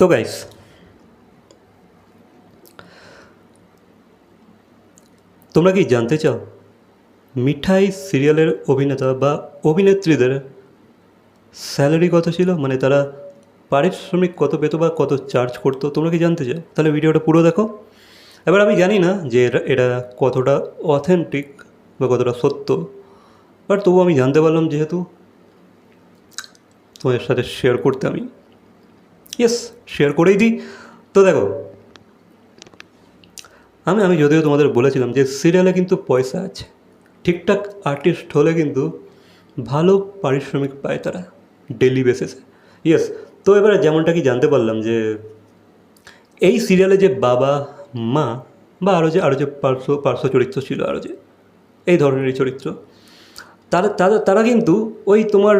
তো গাইস তোমরা কি জানতে চাও মিঠাই সিরিয়ালের অভিনেতা বা অভিনেত্রীদের স্যালারি কত ছিল? মানে তারা পারিশ্রমিক কত পেতো বা কত চার্জ করতো, তোমরা কি জানতে চাও? তাহলে ভিডিওটা পুরো দেখো। এবার আমি জানি না যে এটা কতটা অথেন্টিক বা কতটা সত্য বাট তবু আমি জানতে পারলাম যেহেতু তোমাদের সাথে শেয়ার করতে আমি। ইয়েস শেয়ার করেই দিই। তো দেখো, আমি আমি যদিও তোমাদের বলেছিলাম যে সিরিয়ালে কিন্তু পয়সা আছে। ঠিকঠাক আর্টিস্ট হলে কিন্তু ভালো পারিশ্রমিক পায় তারা ডেলি বেসিসে ইয়েস তো এবারে যেমনটা কি জানতে পারলাম যে এই সিরিয়ালে যে বাবা, মা বা আরও যে আরও যে পার্শ্ব পার্শ্ব চরিত্র ছিল আরও যে, এই ধরনেরই চরিত্র তারা তারা তারা কিন্তু ওই তোমার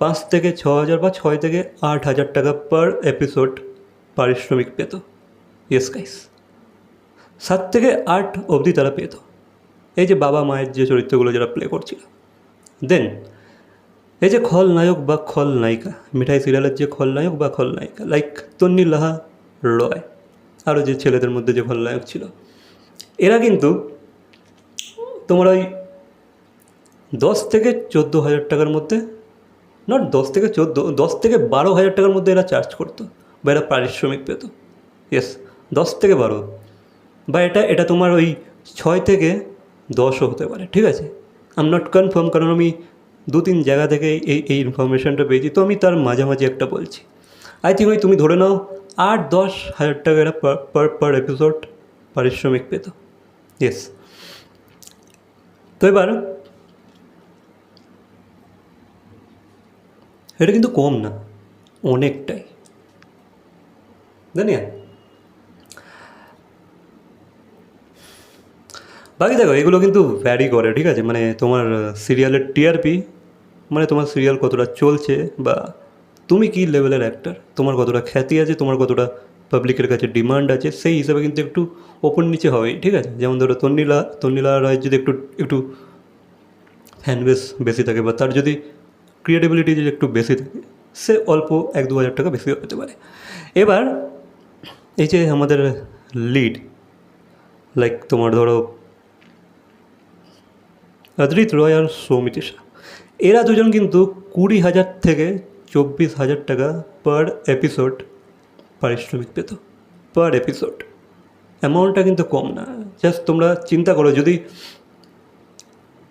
পাঁচ থেকে ছ হাজার বা ছয় থেকে আট হাজার টাকা পার এপিসোড পারিশ্রমিক পেত। ইয়েস গাইস সাত থেকে আট অবধি তারা পেত। এই যে বাবা মায়ের যে চরিত্রগুলো যারা প্লে করছিল। দেন এই যে খলনায়ক বা খলনায়িকা মিঠাই সিরিয়ালের যে খলনায়ক বা খলনায়িকা লাইক তন্নি লাহা রয় আরও যে ছেলেদের মধ্যে যে খলনায়ক ছিল। এরা কিন্তু তোমার ওই দশ থেকে চোদ্দ হাজার টাকার মধ্যে নট দশ থেকে চোদ্দ, দশ থেকে বারো হাজার টাকার মধ্যে এরা চার্জ করতো বা এরা পারিশ্রমিক পেত। ইয়েস দশ থেকে বারো। বা এটা এটা তোমার ওই ছয় থেকে দশও হতে পারে, ঠিক আছে? আম নট কনফার্ম কারণ আমি দু তিন জায়গা থেকে এই এই ইনফরমেশনটা পেয়েছি, তো আমি তার মাঝামাঝি একটা বলছি। আই থিঙ্ক ওই তুমি ধরে নাও আট, দশ হাজার টাকা এরা পার পার এপিসোড পারিশ্রমিক পেত। ইয়েস তো এবার এটা কিন্তু কম না, অনেকটাই। জানি বাকি দেখো, এগুলো কিন্তু ভ্যারি করে, ঠিক আছে? মানে তোমার সিরিয়ালের টিআরপি মানে তোমার সিরিয়াল কতটা চলছে বা তুমি কী লেভেলের অ্যাক্টার তোমার কতটা খ্যাতি আছে, তোমার কতটা পাবলিকের কাছে ডিমান্ড আছে, সেই হিসাবে কিন্তু একটু ওপর নিচে হবেই, ঠিক আছে? যেমন ধরো তন্নিলা তন্নিলা রায়ের যদি একটু একটু ফ্যান বেশি থাকে বা তার যদি ক্রিয়েটিভিলিটি যদি একটু বেশি থাকে, সে অল্প এক দু হাজার টাকা বেশি হতে পারে। এবার এই যে আমাদের লিড লাইক তোমার ধরো অদ্রিত রয় আর সৌমিতিশা এরা দুজন কিন্তু কুড়ি হাজার থেকে চব্বিশ হাজার টাকা পার এপিসোড পারিশ্রমিক পেত পার এপিসোড অ্যামাউন্টটা কিন্তু কম না। জাস্ট তোমরা চিন্তা করো, যদি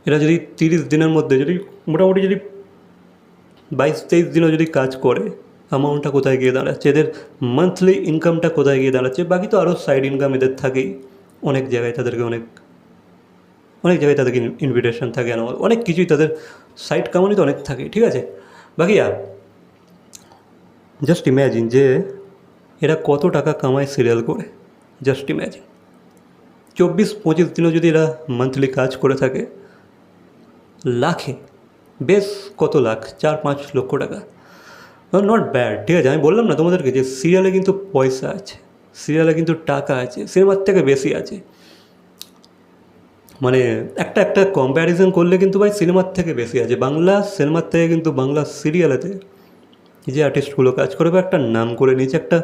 এরা যদি তিরিশ দিনের মধ্যে, যদি মোটামুটি যদি বাইশ তেইশ দিনও যদি কাজ করে অ্যামাউন্টটা কোথায় গিয়ে দাঁড়াচ্ছে? এদের মান্থলি ইনকামটা কোথায় গিয়ে দাঁড়াচ্ছে? বাকি তো আরও সাইড ইনকাম এদের থাকেই। অনেক জায়গায় তাদেরকে অনেক অনেক জায়গায় তাদেরকে ইনভিটেশন থাকে আর অনেক কিছুই তাদের সাইড কামানি তো অনেক থাকে, ঠিক আছে? বাকি আর জাস্ট ইম্যাজিন যে এরা কত টাকা কামায় সিরিয়াল করে। জাস্ট ইম্যাজিন চব্বিশ পঁচিশ দিনও যদি এরা মান্থলি কাজ করে থাকে, লাখে। বেশ কত লাখ? চার, পাঁচ লক্ষ টাকা। নট ব্যাড ঠিক আছে, আমি বললাম না তোমাদেরকে যে সিরিয়ালে কিন্তু পয়সা আছে। সিরিয়ালে কিন্তু টাকা আছে। সিনেমার থেকে বেশি আছে। মানে একটা একটা কম্প্যারিজন করলে কিন্তু ভাই সিনেমার থেকে বেশি আছে। বাংলা সিনেমার থেকে কিন্তু বাংলা সিরিয়ালেতে যে আর্টিস্টগুলো কাজ করে বা একটা নাম করে নিয়েছে, একটা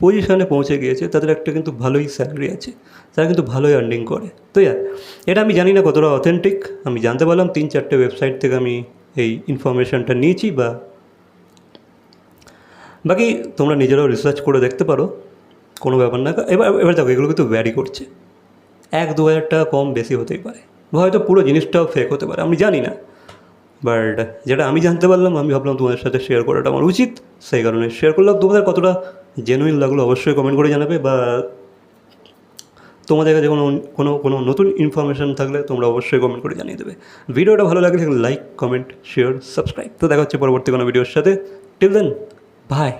পজিশনে পৌঁছে গিয়েছে, তাদের একটা কিন্তু ভালোই স্যালারি আছে, তারা কিন্তু ভালোই আর্নিং করে। তো ইয়ার এটা আমি জানি না কতটা অথেন্টিক আমি জানতে পারলাম তিন চারটে ওয়েবসাইট থেকে আমি এই ইনফরমেশনটা নিয়েছি বা বাকি তোমরা নিজেরাও রিসার্চ করে দেখতে পারো, কোনো ব্যাপার না। এবার এবার দেখো, এগুলো কিন্তু ভ্যারি করছে। এক দু হাজার টাকা কম বেশি হতেই পারে। হয়তো পুরো জিনিসটাও ফেক হতে পারে, আমি জানি না। বাট যেটা আমি জানতে পারলাম, আমি ভাবলাম তোমাদের সাথে শেয়ার করাটা আমার উচিত, সেই কারণে শেয়ার করলাম। তোমাদের কতটা জেনুইন লাগল অবশ্যই কমেন্ট করে জানাবে বা তোমাদের কাছে কোনো কোনো কোনো নতুন ইনফরমেশান থাকলে তোমরা অবশ্যই কমেন্ট করে জানিয়ে দেবে। ভিডিওটা ভালো লাগলে লাইক কমেন্ট শেয়ার সাবস্ক্রাইব তো দেখা হচ্ছে পরবর্তী কোনো ভিডিওর সাথে। Till then by